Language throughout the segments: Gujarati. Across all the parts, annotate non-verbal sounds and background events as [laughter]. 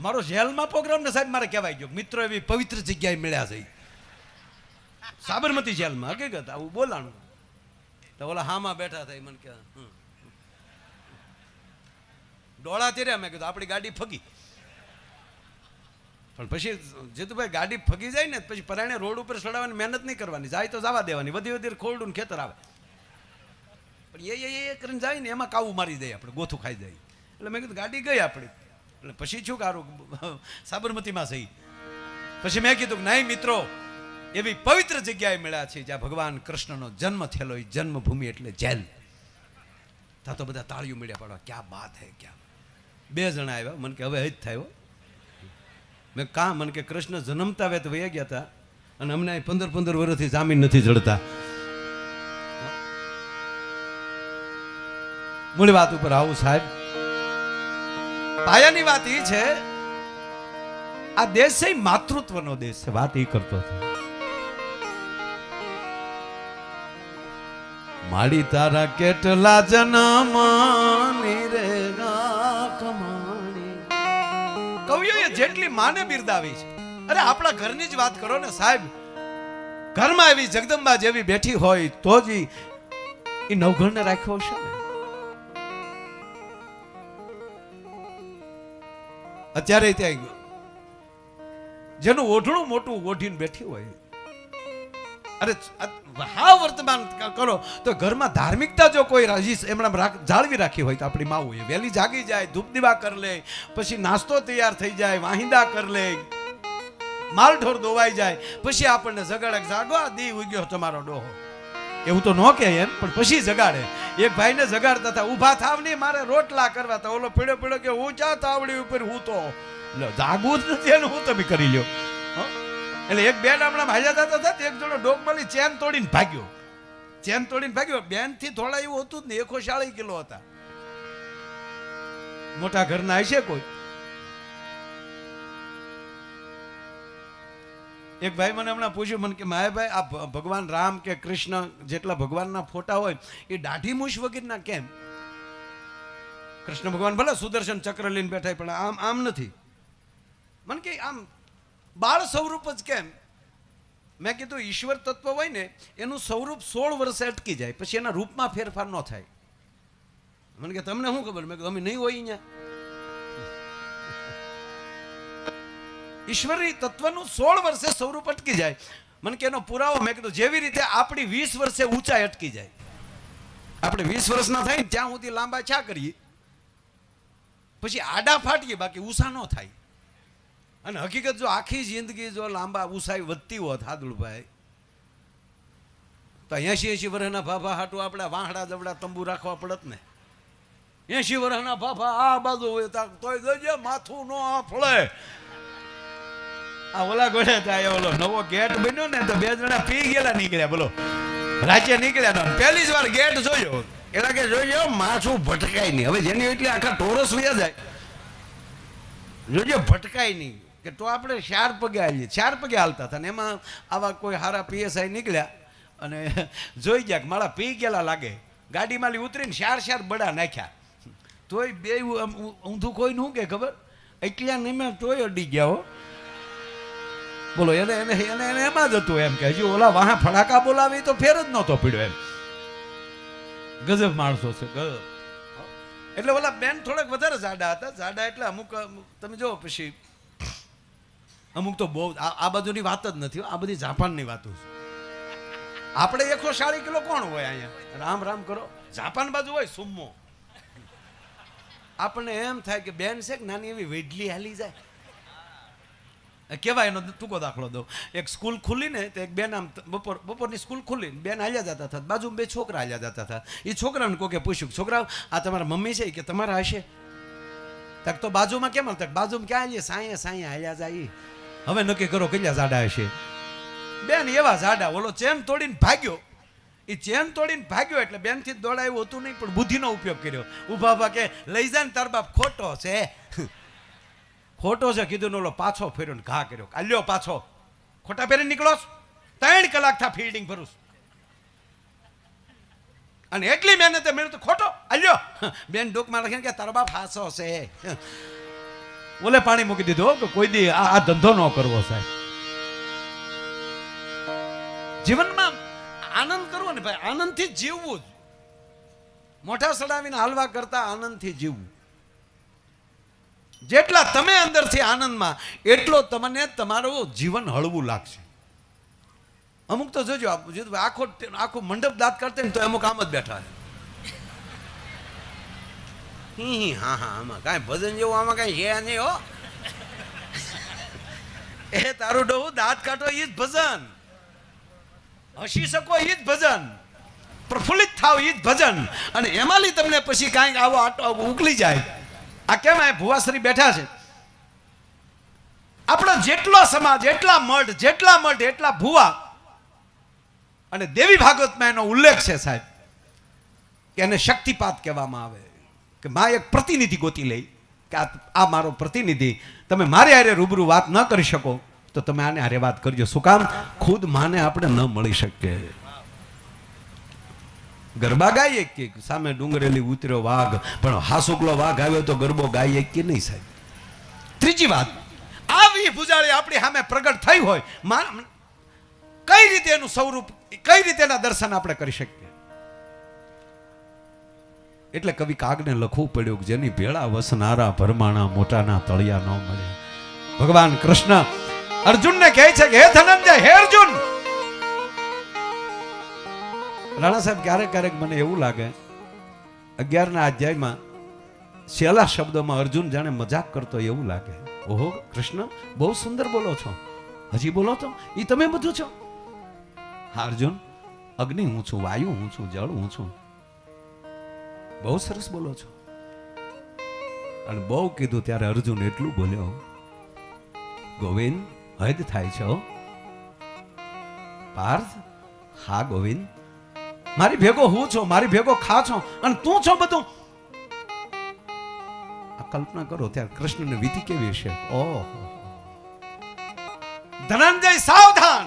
મારો જેલમાં પ્રોગ્રામ ને સાહેબ મારે કહેવાય ગયો મિત્રો એવી પવિત્ર જગ્યાએ મળ્યા છે. સાબરમતી જેલમાં, હકીકત, આવું બોલાણું. તો ઓલા હામાં બેઠા થાય, મને કે ડોળા તેર્યા, મેં કીધું, આપણી ગાડી ફગી. પણ પછી જીતુભાઈ ગાડી ફગી જાય ને, પછી પરાણે રોડ ઉપર ચડાવવાની મહેનત નહીં કરવાની, જાય તો જવા દેવાની, વધી વધી ખોરડું ખેતર આવે. પણ એ એ કરીને જાય ને, એમાં કાવું મારી જાય આપણે, ગોથું ખાઈ જાય. એટલે મેં કીધું, ગાડી ગઈ આપણી. એટલે પછી શું કારું [laughs] સાબરમતીમાં સહી પછી મેં કીધું કે નહીં મિત્રો, એવી પવિત્ર જગ્યાએ મળ્યા છે જ્યાં ભગવાન કૃષ્ણનો જન્મ થયેલો એ જન્મભૂમિ એટલે જેલ. ત્યાં તો બધા તાળીઓ મળ્યા પાડવા, ક્યાં બાત હે, ક્યાં? બે જણા આવ્યા, મને કે, હવે જ થયો મેં કાં મને કે, કૃષ્ણ જન્મતા વેત વયા ગયા હતા અને અમને પંદર પંદર વર્ષથી જામીન નથી જડતા. મૂળ વાત ઉપર આવું સાહેબ પાયાની વાત એ છે, આ દેશ માતૃત્વનો દેશ છે. વાત એ કરતો હતો. માડી તારા કેટલા જન્મ કવિઓએ જેટલી માને બિરદાવી છે. અરે આપણા ઘરની જ વાત કરો ને સાહેબ. ઘરમાં એવી જગદંબા જેવી બેઠી હોય તો જ એ નવઘણને રાખ્યો હશે ને? અત્યારે ત્યાં ગયો. જેનું ઓઢણું મોટું ઓઢીને બેઠી હોય. અરે હા વર્તમાન કરો. તો ઘરમાં ધાર્મિકતા જો કોઈ રાજીશ એમણે જાળવી રાખી હોય તો આપણી માવું એ વહેલી જાગી જાય, ધૂપ દીવા કરી લે, પછી નાસ્તો તૈયાર થઈ જાય, વાહિંદા કરી લે માલ ઢોર દોવાઈ જાય, પછી આપણને જગાડે કે જાગો દી ઉગ્યો તમારો ડોહો. એવું તો ન કે એમ, પણ પછી જગાડે. એક ભાઈને જગાડતા હતા, ઊભા થાવ નહીં મારે રોટલા કરવા હતા. ઓલો પીળો પીળો કે હું ચા તાવડી ઉપર હું તો. જાગવું જ નથી અને હું તમે કરી લ્યો. એટલે એક બેન હમણાં હાલ્યા થતા હતા એક જણો ડોકમાલી ચેન તોડીને ભાગ્યો. ચેન તોડીને ભાગ્યો. બેનથી થોડા એવું હતું જ ને, એકો શાળી કિલો હતા. મોટા ઘરના હશે કોઈ? એક ભાઈ મને હમણાં પૂછ્યું, મને કે માયાભાઈ આ ભગવાન રામ કે કૃષ્ણ જેટલા ભગવાનના ફોટા હોય, એ દાઢી મૂછ વગેરેના કેમ? કૃષ્ણ ભગવાન ભલે સુદર્શન ચક્ર લઈને બેઠા પણ આમ આમ નથી. મને કે, આમ બાળ સ્વરૂપ જ કેમ? મેં કીધું, ઈશ્વર તત્વ હોય ને, એનું સ્વરૂપ સોળ વર્ષે અટકી જાય, પછી એના રૂપમાં ફેરફાર ન થાય. મને કે, તમને શું ખબર? મેં કીધું, અમે નહીં હોય અહીંયા. ઈશ્વરી તત્વનું સોળ વર્ષે સ્વરૂપ અટકી જાય. મને કે એનો પુરાવો, મેં કીધું, જેવી રીતે આપણી વીસ વર્ષે ઊંચાઈ અટકી જાય. આપણે વીસ વર્ષના થાય ને ત્યાં સુધી લાંબા છા કરીએ? પછી આડા ફાટીએ, બાકી ઉષા ન થાય. અને હકીકત જો આખી જિંદગી જો લાંબા ઉષાઈ વધતી હોત હાદુળભાઈ તો એસી એસી વર્ષના ભાભા હાટું આપણે વાહડા જવડા તંબુ રાખવા પડત ને. એસી વર્ષના ભાભા આ બાજુ હોય તોય જોજે, માથું ન ફળે. આ ઓલા ગોળે થાય નવો ગેટ બન્યો ને તો બે જણા પી ગયેલા નીકળ્યા, બોલો. રાજ્ય નીકળ્યા જ વાર ગેટ જોયો. એટલે કે જોયો માથું ભટકાય નહીં. હવે જેની આખા ટોરસ વયા જાય. જોજો નહીં. કે તો આપણે ચાર પગે આવીએ. ચાર પગે હાલતા હતા એમાં આવા કોઈ હારા પીએસઆઈ નીકળ્યા અને જોઈ ગયા કે મારા પી ગયેલા લાગે. ગાડીમાંથી ઉતરીને ચાર ચાર બડા નાખ્યા. તોય બે ઊંધું કોઈ નું કે ખબર? એટલા નિમે તોય અડી ગયા હો. બોલો, એને એને એને એને એમાં જ હતું એમ કે હજી ઓલા વાહ ફડાકા બોલાવી તો ફેર જ નહોતો પીડ્યો એમ. ગજબ માણસો છે, ગજબ. એટલે ઓલા બેન થોડાક વધારે જાડા હતા. જાડા એટલે અમુક, તમે જો પછી, અમુક તો બહુ, આ બાજુની વાત જ નથી આ બધી જાપાનની વાતો છે. આપણે એકસો સાડી કિલો કોણ હોય અહીંયા? રામ રામ કરો. જાપાન બાજુ હોય સુમ્મો. આપણને એમ થાય કે બેન છે કે નાની એવી વેડલી હાલી જાય. કેવાય એનો ટૂંકો દાખલો દો એક સ્કૂલ ખુલી ને તો એક બેન આમ બપોર, બપોરની સ્કૂલ ખુલી ને બેન હાલ્યા જતા હતા બાજુમાં બે છોકરા હાલ્યા જતા હતા એ છોકરાને કોકે પૂછ્યું છોકરા આ તમારા મમ્મી છે? કે, તમારા હશે. તક તો બાજુમાં કેમ તક બાજુમાં ક્યાં હાલીએ? સાંયે સાંયે હાલ્યા જાય હવે નક્કી કરો કેટલા ઝાડા હશે. બેન એવા ઝાડા, ઓલો ચેન તોડીને ભાગ્યો. એ ચેન તોડીને ભાગ્યો એટલે બેનથી દોડાયું હતું નહીં, પણ બુદ્ધિનો ઉપયોગ કર્યો. ઊભા ઊભા કે, લઈ જાય ને તાર બાપ ખોટો છે. ખોટો છે કીધું ઓલો પાછો ફેર્યો ને ઘા કર્યો. કાલ્યો પાછો. ખોટા પહેરીને નીકળો ત્રણ કલાક થા ફિલ્ડિંગ ભરું અને એટલી મહેનતે મેળવ્યું તો ખોટો. આલ્યો બેન ડોકમાં લખીને કે તારો બાપ હાસો છે. ઓલે પાણી મૂકી દીધું કે કોઈ દી આ ધંધો ન કરવો સાહેબ. જીવનમાં આનંદ કરવો ને ભાઈ, આનંદથી જીવવું જ. મોઢા સડાવીને હાલવા કરતા આનંદથી જીવવું. જેટલા તમે અંદરથી આનંદમાં, એટલો તમને તમારું જીવન હળવું લાગશે. અમુક તો જોજો આખો આખો મંડપ દાંત કરતે ને તો અમુક આમ જ બેઠા છે. હા હા આમાં કાંઈ ભજન જેવું આમાં કાંઈ છે નહીં, હો. એ તારું ડોહું દાંત કાઢો એ જ ભજન. હસી શકો એ જ ભજન. પ્રફુલ્લિત થાવ એ જ ભજન. અને એમાંથી તમને પછી કાંઈક આવો આટો ઉકલી જાય. આ કેમ આ ભુવાશ્રી બેઠા છે? આપણો જેટલો સમાજ, એટલા મઠ જેટલા મઠ એટલા ભુવા. અને દેવી ભાગવતમાં એનો ઉલ્લેખ છે સાહેબ, કે એને શક્તિપાત કહેવામાં આવે. કે માં એક પ્રતિનિધિ ગોતી લઈ, કે આ મારો પ્રતિનિધિ. તમે મારે હારે રૂબરૂ વાત ન કરી શકો, તો તમે આને હારે વાત કરજો. શું કામ? ખુદ માને આપણે ન મળી શકીએ. ગરબા ગાઈએ કે સામે ડુંગરેલી ઉતર્યો વાઘ? પણ હાસુકલો વાઘ આવ્યો તો ગરબો ગાઈએ કે નહીં સાહેબ? ત્રીજી વાત, આવી ભૂજાળી આપણી સામે પ્રગટ થઈ હોય કઈ રીતે એનું સ્વરૂપ કઈ રીતે દર્શન આપણે કરી શકીએ? એટલે કવિ કાગને લખવું પડ્યું કે જેની ભેળા વસનારા ભરમાણા મોટાના તળિયા ન મળે ભગવાન કૃષ્ણ અર્જુનને કહે છે કે, હે ધનંજય, હે અર્જુન! રાણા સાહેબ ક્યારેક ક્યારેક મને એવું લાગે, અગિયારના અધ્યાયમાં છેલ્લા શબ્દોમાં અર્જુન જાણે મજાક કરતો એવું લાગે. ઓહો, કૃષ્ણ, બહુ સુંદર બોલો છો. હજી બોલો તો એ તમે બધું છો? હા, અર્જુન, અગ્નિ હું છું, વાયુ હું છું, જળ હું છું. બહુ સરસ બોલો છો. અને બહુ કીધું ત્યારે અર્જુન એટલું બોલ્યો, ગોવિંદ, હદ થાય છે. પાર્થ, હા, ગોવિંદ. મારી ભેગો હું છો, મારી ભેગો ખા છો અને તું છો બધું. કલ્પના કરો ત્યારે કૃષ્ણને વિધિ કેવી છે? ઓહો. ધનંજય સાવધાન.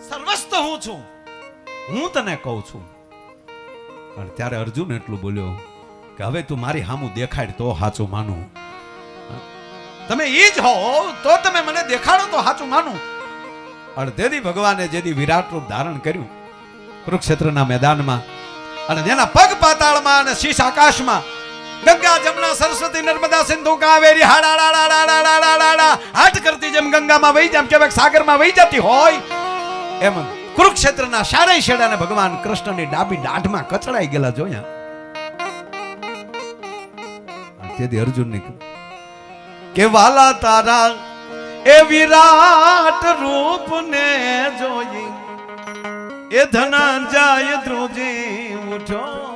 સર્વસ્ત હું છું. હું તને કહું છું. પણ ત્યારે અર્જુન એટલું બોલ્યો કે હવે તું મારી હામું દેખાડ તો સાચું માનું. તમે ઈ જ હો, તો તમે મને દેખાડો તો સાચું માનું. અને અડધેથી ભગવાને જેથી વિરાટ રૂપ ધારણ કર્યું, કુરુક્ષેત્રના મેદાનમાં અને જેના પગ પાતાળમાં અને શીશ આકાશમાં ગંગા, જમના, સરસ્વતી, નર્મદા, સિંધુ, કાવેરી હાટ કરતી જેમ ગંગામાં વહી જેમ કે સાગરમાં વહી જતી હોય, એમ કુરુક્ષેત્રના શારે શેડાને ભગવાન કૃષ્ણની ડાબી દાઢમાં કચડાઈ ગયેલા જોયા. તેથી અર્જુન નીકળ્યો કે વાલા તારા એ વિરાટ રૂપ ને જોઈ એ ધનંજય ધ્રુજી ઉઠો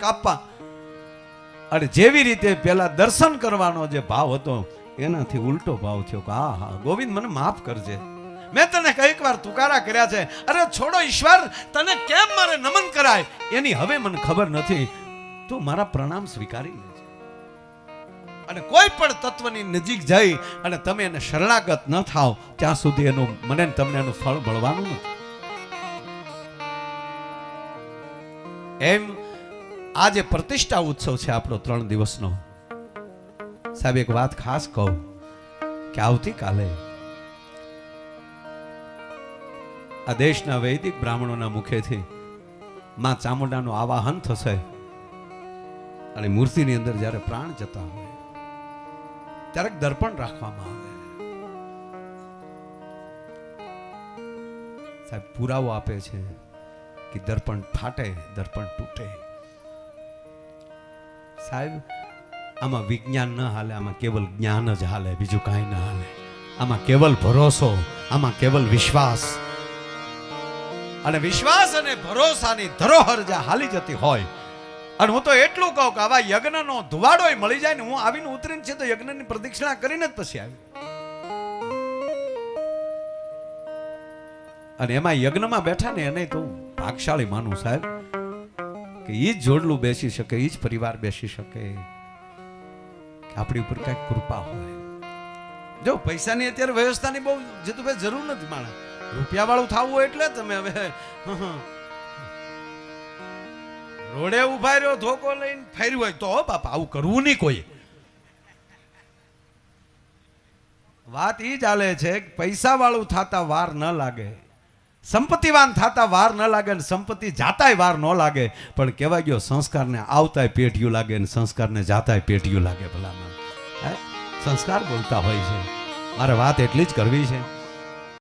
કાપવા. અને જેવી રીતે પેલા દર્શન કરવાનો જે ભાવ હતો, એનાથી ઉલટો ભાવ થયો કે હા હા, ગોવિંદ મને માફ કરજે. મેં તને કંઈક વાર તુકારા કર્યા છે. અરે છોડો ઈશ્વર, તને કેમ મારે નમન કરાય? એની હવે મને ખબર નથી. તું મારા પ્રણામ સ્વીકારી લેજે. અને કોઈ પણ તત્વની નજીક જઈ અને તમે એને શરણાગત ન થાવ, ત્યાં સુધી એનું મને તમને એનું ફળ મળવાનું નથી. એમ આ જે પ્રતિષ્ઠા ઉત્સવ છે આપણો ત્રણ દિવસનો. સાહેબ, એક વાત ખાસ કહું કે આવતીકાલે આ દેશના વૈદિક બ્રાહ્મણોના મુખેથી માં ચામુંડાનું આવાહન થશે. અને મૂર્તિની અંદર જ્યારે પ્રાણ જતા હોય, ત્યારે દર્પણ રાખવામાં આવે. સાહેબ, પુરાવો આપે છે કે દર્પણ ફાટે, દર્પણ તૂટે. સાહેબ, આમાં વિજ્ઞાન ન હાલે, આમાં કેવલ જ્ઞાન જ હાલે, બીજું કાંઈ ન હાલે. આમાં કેવલ ભરોસો, આમાં કેવલ વિશ્વાસ. અને વિશ્વાસ અને ભરોસાની ધરોહર જ્યાં હાલી જતી હોય અને હું તો એટલું કહું કે આવા યજ્ઞનો ધુવાડો મળી જાય ને હું આવીને ઉતરીને છે તો યજ્ઞની પ્રદક્ષિણા કરીને જ પછી આવી. અને એમાં યજ્ઞમાં બેઠા ને એને તો ભાગશાળી માનું સાહેબ, કે એ જ જોડલું બેસી શકે એ જ પરિવાર બેસી શકે આપણી ઉપર કંઈક કૃપા હોય. જો પૈસાની અત્યારે વ્યવસ્થાની બહુ જીતુભાઈ જરૂર નથી માણસ રૂપિયા વાળું થવું એટલે તમે હવે રોડે ઊભા રહ્યો, ધોકો લઈને ફેર્યું હોય તો બાપા, આવું કરવું નહીં કોઈ. વાત ઈ ચાલે છે પૈસા વાળું થતા વાર ન લાગે. સંપત્તિવાન થતા વાર ન લાગે ને સંપત્તિ જાતાય વાર ન લાગે. પણ કહેવાય ગયો, સંસ્કારને આવતાય પેઢિયું લાગે ને સંસ્કારને જાતાય પેઢિયું લાગે ભલામાં સંસ્કાર બોલતા હોય છે. મારે વાત એટલી જ કરવી છે.